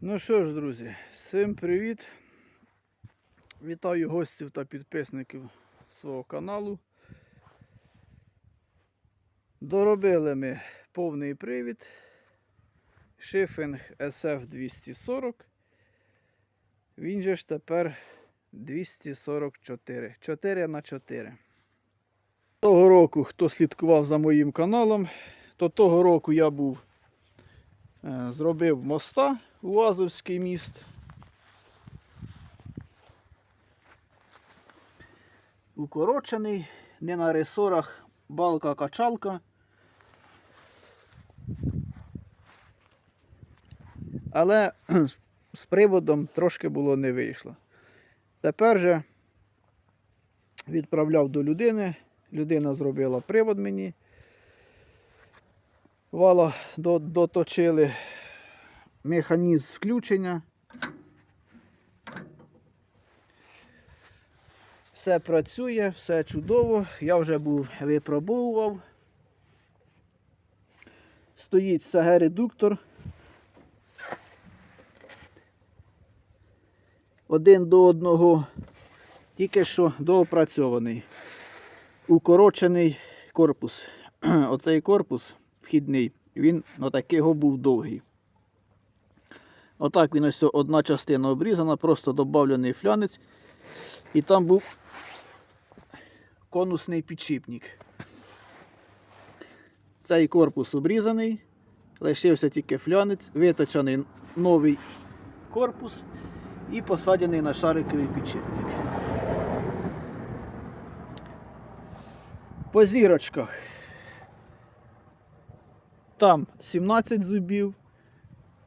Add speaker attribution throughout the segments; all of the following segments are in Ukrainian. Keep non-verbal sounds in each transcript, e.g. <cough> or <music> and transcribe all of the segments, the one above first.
Speaker 1: Ну що ж, друзі, всім привіт. Вітаю гостів та підписників свого каналу. Доробили ми повний привід. Шифінг SF240. Він же ж тепер 244. 4 на 4. Того року, хто слідкував за моїм каналом, то того року я був е, зробив моста у Азовський міст. Укорочений, не на ресорах балка-качалка. Але <clears throat> з приводом трошки було не вийшло. Тепер же відправляв до людини. Людина зробила привод мені. Вала до- доточили механізм включення. Все працює, все чудово. Я вже був випробовував. Стоїть СГ-редуктор. Один до одного, тільки що доопрацьований. Укорочений корпус. <clears throat> Оцей корпус вхідний, він отакого був довгий. Отак він ось одна частина обрізана, просто додавлений флянець. І там був конусний підшипник. Цей корпус обрізаний, лишився тільки флянець, виточений новий корпус і посаджений на шариковий підшипник. По зірочках. Там 17 зубів,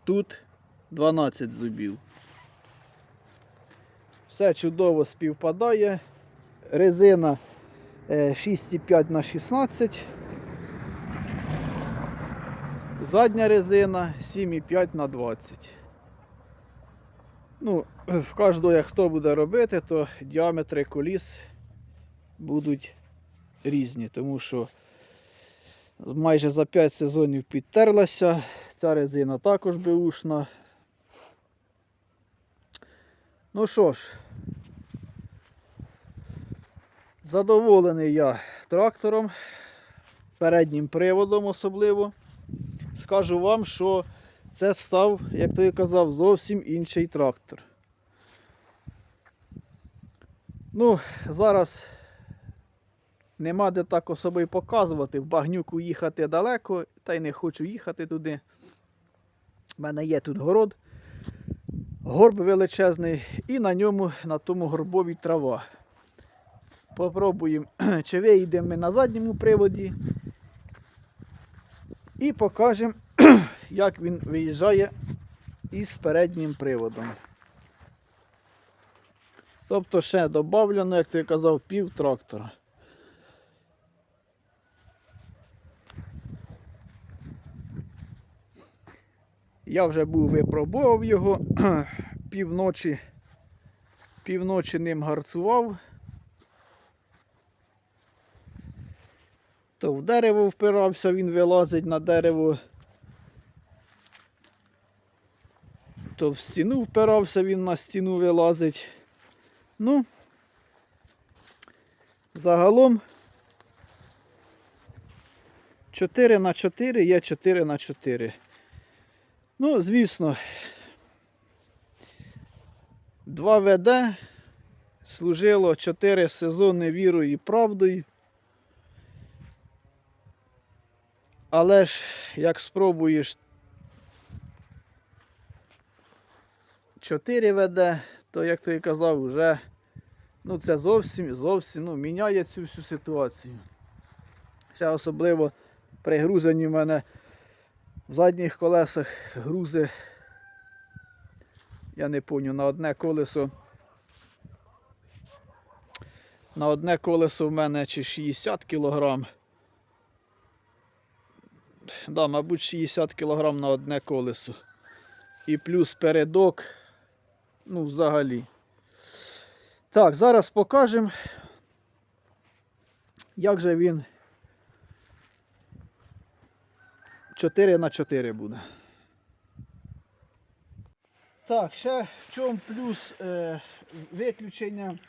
Speaker 1: тут 12 зубів. Все чудово співпадає. Резина е, 6,5 на 16. Задня резина 7,5 на 20. Ну, в кожного, як хто буде робити, то діаметри коліс будуть різні, тому що майже за 5 сезонів підтерлася. Ця резина також беушна. Ну що ж, задоволений я трактором, переднім приводом особливо. Скажу вам, що це став, як то я казав, зовсім інший трактор. Ну, зараз нема де так особи показувати. В багнюку їхати далеко, та й не хочу їхати туди. У мене є тут город горб величезний, і на ньому, на тому горбові трава. Попробуємо, <clears throat> чи виїдемо ми на задньому приводі. І покажемо, <clears throat> як він виїжджає із переднім приводом. Тобто ще додавлено, як ти казав, пів трактора. Я вже був випробував його <clears throat> півночі, півночі ним гарцував. То в дерево впирався, він вилазить на дерево. То в стіну впирався, він на стіну вилазить. Ну, загалом 4 на 4 є 4 на 4. Ну, звісно, 2 ВД служило 4 сезони вірою і правдою. Але ж як спробуєш 4 ВД, то, як ти казав, вже ну, це зовсім зовсім ну, міняє цю всю ситуацію. Ще особливо при грузенні в мене в задніх колесах грузи, я не пам'ятаю, на одне колесо. На одне колесо в мене чи 60 кг. Да, мабуть, 60 кг на одне колесо. І плюс передок. Ну, взагалі. Так, зараз покажемо, як же він 4 на 4 буде. Так, ще в чому плюс е, виключення.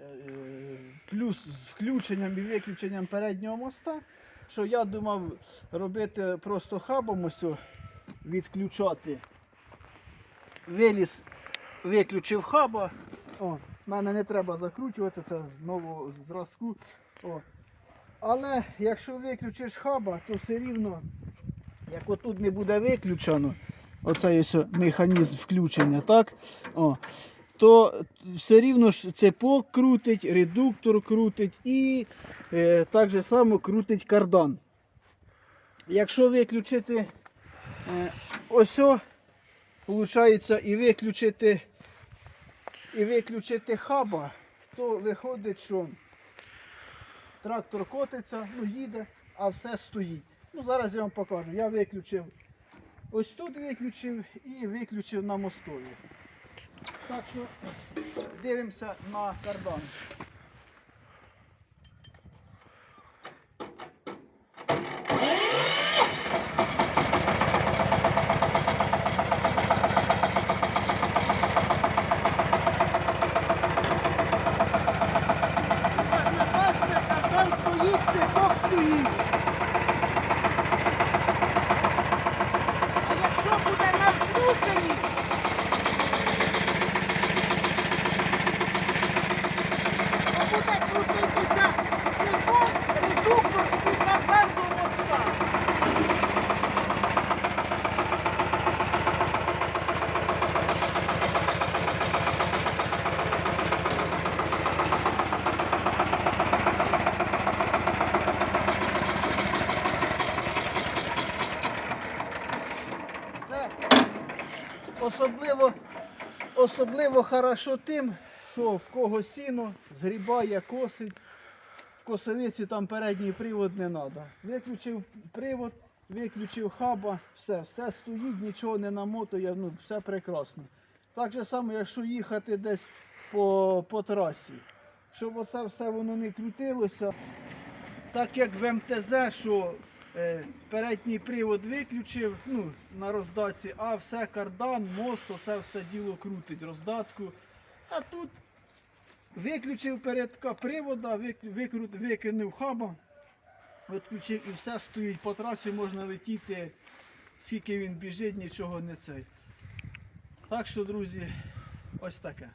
Speaker 1: е, Плюс з включенням і виключенням переднього моста, що я думав робити просто хабом ось відключати. Виліз, виключив хаба. О, мене не треба закручувати це з нового зразку. О. Але якщо виключиш хаба, то все рівно, як отут не буде виключено, оцей ось механізм включення, так? О, то все рівно ж цепок крутить, редуктор крутить і е, так же само крутить кардан. Якщо виключити е, ось, виходить, і виключити, і виключити хаба, то виходить, що трактор котиться, ну їде, а все стоїть. Ну зараз я вам покажу. Я виключив ось тут виключив і виключив на мостові. Так що дивимося на кардан. Бачите, кардан стоїть, цепок стоїть. А якщо буде на включенні, то буде крутитися цепок, редуктор і кардан до моста. Це особливо, особливо хорошо тим, що в кого сіно згрібає, косить. В косовиці там передній привод не треба. Виключив привод, виключив хаба, все, все стоїть, нічого не намотує, ну, все прекрасно. Так же само, якщо їхати десь по, по трасі, щоб оце все воно не крутилося. Так як в МТЗ, що передній привод виключив ну, на роздаці, а все кардан, мост, оце все діло крутить роздатку. А тут виключив передка привода, викинув хаба, відключив і все стоїть по трасі, можна летіти, скільки він біжить, нічого не цей. Так що, друзі, ось таке.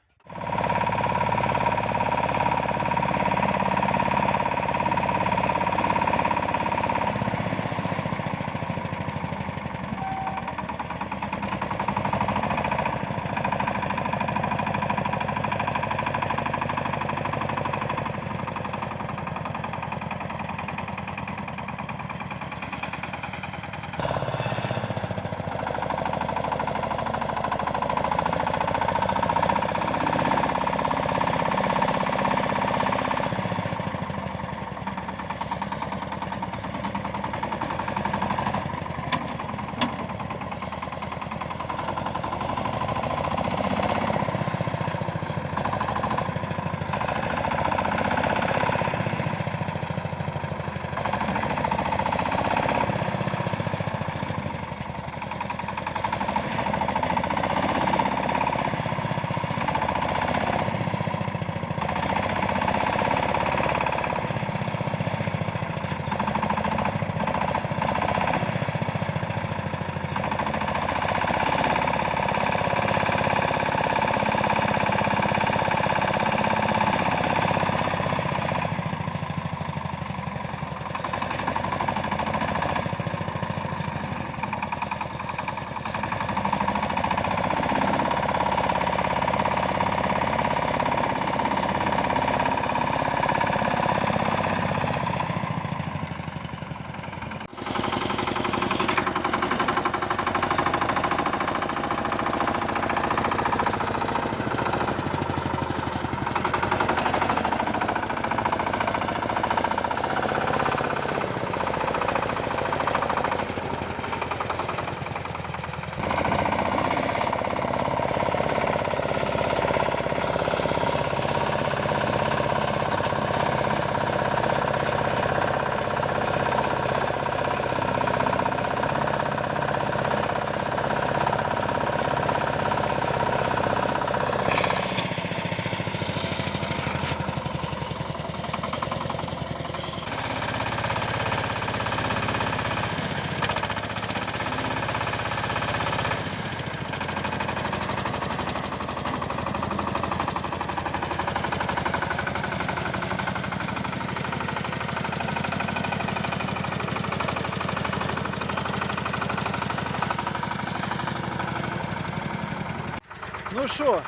Speaker 1: Що,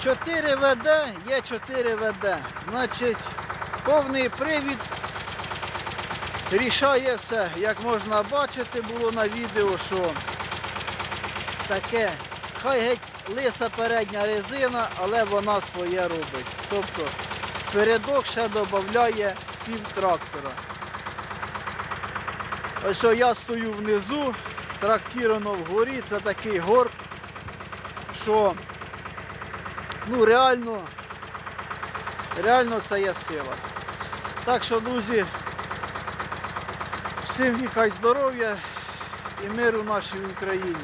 Speaker 1: 4 ВД, є 4 ВД. Значить, повний привід рішає все. Як можна бачити, було на відео, що таке, хай геть лиса передня резина, але вона своє робить. Тобто передок ще додає пів трактора. Ось я стою внизу, трактіровано вгорі, це такий горб, що ну реально, реально це є сила. Так що, друзі, всім віка здоров'я і миру нашій Україні.